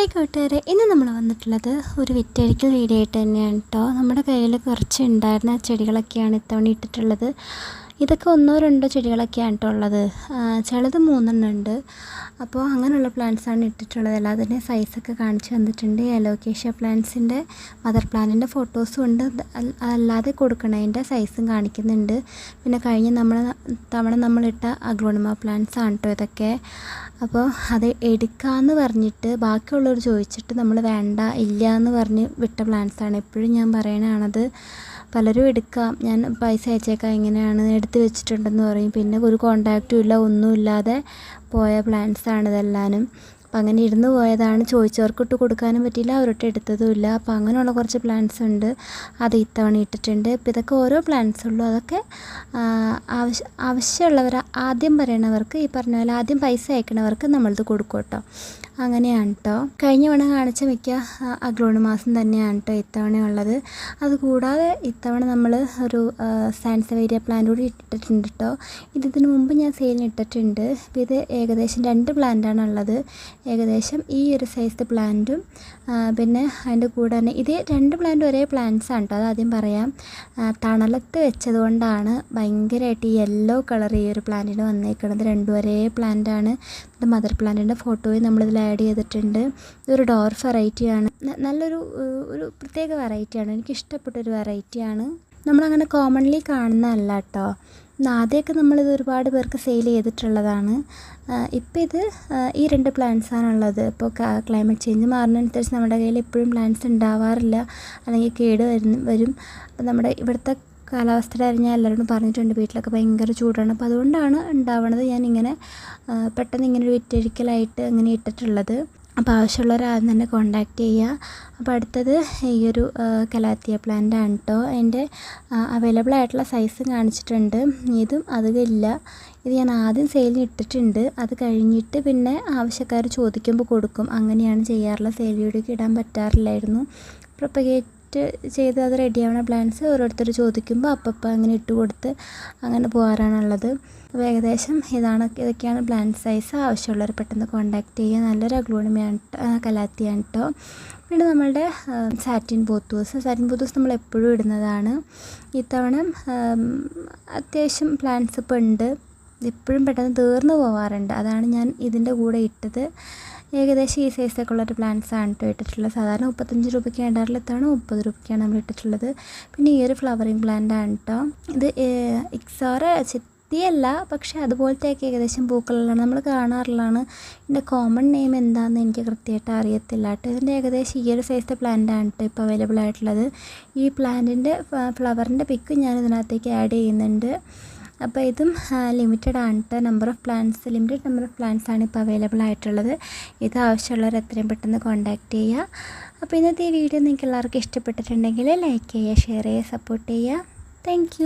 Hi കൂട്ടുകാരെ ഇന്ന് നമ്മൾ വന്നിട്ടുള്ളത് ഒരു വിറ്റഴിക്കൽ വീഡിയോ ആയിട്ട് തന്നെയാണ് കേട്ടോ നമ്മുടെ കയ്യിൽ കുറച്ച് ഉണ്ടായിരുന്ന ചെടികളൊക്കെയാണ് ഇത്തവണ ഇട്ടിട്ടുള്ളത്. ഇതൊക്കെ ഒന്നോ രണ്ടോ ചെടികളൊക്കെയാണ് കേട്ടോ ഉള്ളത്. ചിലത് മൂന്നെണ്ണം ഉണ്ട്. അപ്പോൾ അങ്ങനെയുള്ള പ്ലാന്റ്സാണ് ഇട്ടിട്ടുള്ളത്. അല്ലാതെ സൈസൊക്കെ കാണിച്ച് തന്നിട്ടുണ്ട്. എലോക്കേഷ്യ പ്ലാന്റ്സിന്റെ മദർ പ്ലാന്റിന്റെ ഫോട്ടോസും ഉണ്ട്. അല്ലാതെ കൊടുക്കണതിന്റെ സൈസും കാണിക്കുന്നുണ്ട്. പിന്നെ കഴിഞ്ഞ നമ്മൾ തവണ നമ്മളിട്ട അഗ്ലോണിമ പ്ലാന്റ്സ് ആണ് കേട്ടോ ഇതൊക്കെ. അപ്പോൾ അത് എടുക്കാമെന്ന് പറഞ്ഞിട്ട് ബാക്കിയുള്ളവർ ചോദിച്ചിട്ട് നമ്മൾ വേണ്ട ഇല്ല എന്ന് പറഞ്ഞ് വിട്ട പ്ലാന്റ്സാണ് എപ്പോഴും ഞാൻ പറയണതാണത് പലരും എടുക്കാം. ഞാൻ പൈസ അയച്ചേക്കാം. ഇങ്ങനെയാണ് എടുത്ത് വെച്ചിട്ടുണ്ടെന്ന് പറയും. പിന്നെ ഒരു കോണ്ടാക്റ്റും ഇല്ല ഒന്നുമില്ലാതെ പോയ പ്ലാൻസാണ് ഇതെല്ലാനും. അപ്പം അങ്ങനെ ഇരുന്ന് പോയതാണ്. ചോദിച്ചവർക്ക് ഇട്ട് കൊടുക്കാനും പറ്റിയില്ല. അവരൊട്ട് എടുത്തതുമില്ല അപ്പോൾ അങ്ങനെയുള്ള കുറച്ച് പ്ലാൻസ് ഉണ്ട്. അത് ഇത്തവണ ഇട്ടിട്ടുണ്ട്. ഇപ്പം ഇതൊക്കെ ഓരോ പ്ലാൻസ് ഉള്ളൂ. അതൊക്കെ ആവശ്യ ആവശ്യമുള്ളവർ ആദ്യം പറയണവർക്ക് ഈ പറഞ്ഞ പോലെ ആദ്യം പൈസ അയക്കണവർക്ക് നമ്മളിത് കൊടുക്കും കേട്ടോ. അങ്ങനെയാണ് കേട്ടോ കഴിഞ്ഞ തവണ കാണിച്ച മിക്ക അഗ്ലോണിമാസം തന്നെയാണ് കേട്ടോ ഇത്തവണ ഉള്ളത് അതുകൂടാതെ ഇത്തവണ നമ്മൾ ഒരു സാൻസവേരിയ പ്ലാന്റ് കൂടി ഇട്ടിട്ടുണ്ട് കേട്ടോ ഇത് ഇതിന് മുമ്പ് ഞാൻ സെയിലിന് ഇട്ടിട്ടുണ്ട്. അപ്പോൾ ഇത് ഏകദേശം രണ്ട് പ്ലാന്റാണ് ഉള്ളത് ഏകദേശം ഈ ഒരു സൈസ് പ്ലാന്റും പിന്നെ അതിന്റെ കൂടെ തന്നെ ഇത് രണ്ട് പ്ലാന്റ് ഒരേ പ്ലാന്റ്സ് ആണ് കേട്ടോ ആദ്യം പറയാം. തണലത്ത് വെച്ചതുകൊണ്ടാണ് ഭയങ്കരമായിട്ട് യെല്ലോ കളർ ഈ ഒരു പ്ലാന്റിന് വന്നേക്കുന്നത് രണ്ടും ഒരേ പ്ലാന്റാണ് ഇത് മദർ പ്ലാന്റിന്റെ ഫോട്ടോയും നമ്മളിതിൽ ആഡ് ചെയ്തിട്ടുണ്ട്. ഇതൊരു ഡോർ വെറൈറ്റിയാണ് നല്ലൊരു ഒരു പ്രത്യേക വെറൈറ്റിയാണ് എനിക്ക് ഇഷ്ടപ്പെട്ടൊരു വെറൈറ്റിയാണ് നമ്മളങ്ങനെ കോമൺലി കാണുന്നതല്ല കേട്ടോ ആദ്യമൊക്കെ നമ്മളിത് ഒരുപാട് പേർക്ക് സെയിൽ ചെയ്തിട്ടുള്ളതാണ്. ഇപ്പോൾ ഇത് ഈ രണ്ട് പ്ലാന്റ്സാണുള്ളത് ഇപ്പോൾ ക്ലൈമറ്റ് ചേഞ്ച് മാറുന്നതനുസരിച്ച് നമ്മുടെ കയ്യിൽ എപ്പോഴും പ്ലാന്റ്സ് ഉണ്ടാവാറില്ല. അല്ലെങ്കിൽ കേട് വരും. വരും നമ്മുടെ ഇവിടുത്തെ കാലാവസ്ഥയുടെ അറിഞ്ഞാൽ എല്ലാവരോടും പറഞ്ഞിട്ടുണ്ട് വീട്ടിലൊക്കെ ഭയങ്കര ചൂടാണ്. അപ്പോൾ അതുകൊണ്ടാണ് ഉണ്ടാവണത്. ഞാൻ ഇങ്ങനെ പെട്ടെന്ന് ഇങ്ങനെ ഒരു വിറ്റഴിക്കലായിട്ട് അങ്ങനെ ഇട്ടിട്ടുള്ളത്. അപ്പോൾ ആവശ്യമുള്ളവർ ആദ്യം തന്നെ കോണ്ടാക്ട് ചെയ്യുക. അപ്പോൾ അടുത്തത് ഈ ഒരു കലാത്തിയ പ്ലാന്റ് ആണ് കേട്ടോ അതിന്റെ അവൈലബിൾ ആയിട്ടുള്ള സൈസ് കാണിച്ചിട്ടുണ്ട്. ഇതും അധികമില്ല ഇത് ഞാൻ ആദ്യം സെയിലിന് ഇട്ടിട്ടുണ്ട്. അത് കഴിഞ്ഞിട്ട് പിന്നെ ആവശ്യക്കാർ ചോദിക്കുമ്പോൾ കൊടുക്കും. അങ്ങനെയാണ് ചെയ്യാറുള്ള സെയിൽ ഇടാൻ പറ്റാറില്ലായിരുന്നു. പ്രൊപ്പഗേറ്റ് ചെയ്ത് അത് റെഡിയാവണ പ്ലാന്റ്സ് ഓരോരുത്തർ ചോദിക്കുമ്പോൾ അപ്പപ്പോൾ അങ്ങനെ ഇട്ട് കൊടുത്ത് അങ്ങനെ പോകാറാണുള്ളത് അപ്പോൾ ഏകദേശം ഇതാണ് ഇതൊക്കെയാണ് പ്ലാന്റ് സൈസ്. ആവശ്യമുള്ളവർ പെട്ടെന്ന് കോൺടാക്ട് ചെയ്യുക. നല്ലൊരു അഗ്ലോണിമയാണ് കലാത്തിയാണ് കേട്ടോ പിന്നെ നമ്മളുടെ സാറ്റിൻ ബോത്തൂസ്. സാറ്റിൻ ബോത്തൂസ് നമ്മൾ എപ്പോഴും ഇടുന്നതാണ്. ഇത്തവണ അത്യാവശ്യം പ്ലാന്റ്സ് ഇപ്പോൾ ഉണ്ട്. എപ്പോഴും പെട്ടെന്ന് തീർന്നു പോവാറുണ്ട്. അതാണ് ഞാൻ ഇതിന്റെ കൂടെ ഇട്ടത്. ഏകദേശം ഈ സൈസൊക്കെ ഉള്ളൊരു പ്ലാന്റ്സ് ആണ് കേട്ടോ ഇട്ടിട്ടുള്ളത്. സാധാരണ മുപ്പത്തഞ്ച് രൂപയ്ക്ക് ഇടാറിലെത്താണ് മുപ്പത് രൂപയ്ക്കാണ് നമ്മൾ ഇട്ടിട്ടുള്ളത്. പിന്നെ ഈ ഒരു ഫ്ലവറിങ് പ്ലാന്റ് ആണ് കേട്ടോ ഇത് ഇക്സാറ ചെത്തിയല്ല പക്ഷേ അതുപോലത്തെയൊക്കെ ഏകദേശം പൂക്കളുള്ളതാണ്. നമ്മൾ കാണാറുള്ളതാണ്. ഇതിന്റെ കോമൺ നെയിം എന്താണെന്ന് എനിക്ക് കൃത്യമായിട്ട് അറിയത്തില്ല കേട്ടോ ഇതിന്റെ ഏകദേശം ഈ ഒരു സൈസത്തെ പ്ലാന്റ് ആണ് കേട്ടോ ഇപ്പോൾ അവൈലബിൾ ആയിട്ടുള്ളത്. ഈ പ്ലാന്റിന്റെ ഫ്ലവറിന്റെ പിക്ക് ഞാൻ ഇതിനകത്തേക്ക് ആഡ് ചെയ്യുന്നുണ്ട്. അപ്പോൾ ഇതും ലിമിറ്റഡ് ആണ് കേട്ടോ number of plans limited number of plans ആണ് ഇപ്പോൾ അവൈലബിൾ ആയിട്ടുള്ളത്. ഇത് ആവശ്യമുള്ളവർ എത്രയും പെട്ടെന്ന് കോൺടാക്റ്റ് ചെയ്യുക. അപ്പോൾ ഇന്നത്തെ ഈ വീഡിയോ നിങ്ങൾക്ക് എല്ലാവർക്കും ഇഷ്ടപ്പെട്ടിട്ടുണ്ടെങ്കിൽ ലൈക്ക് ചെയ്യുക ഷെയർ ചെയ്യുക സപ്പോർട്ട് ചെയ്യുക. താങ്ക്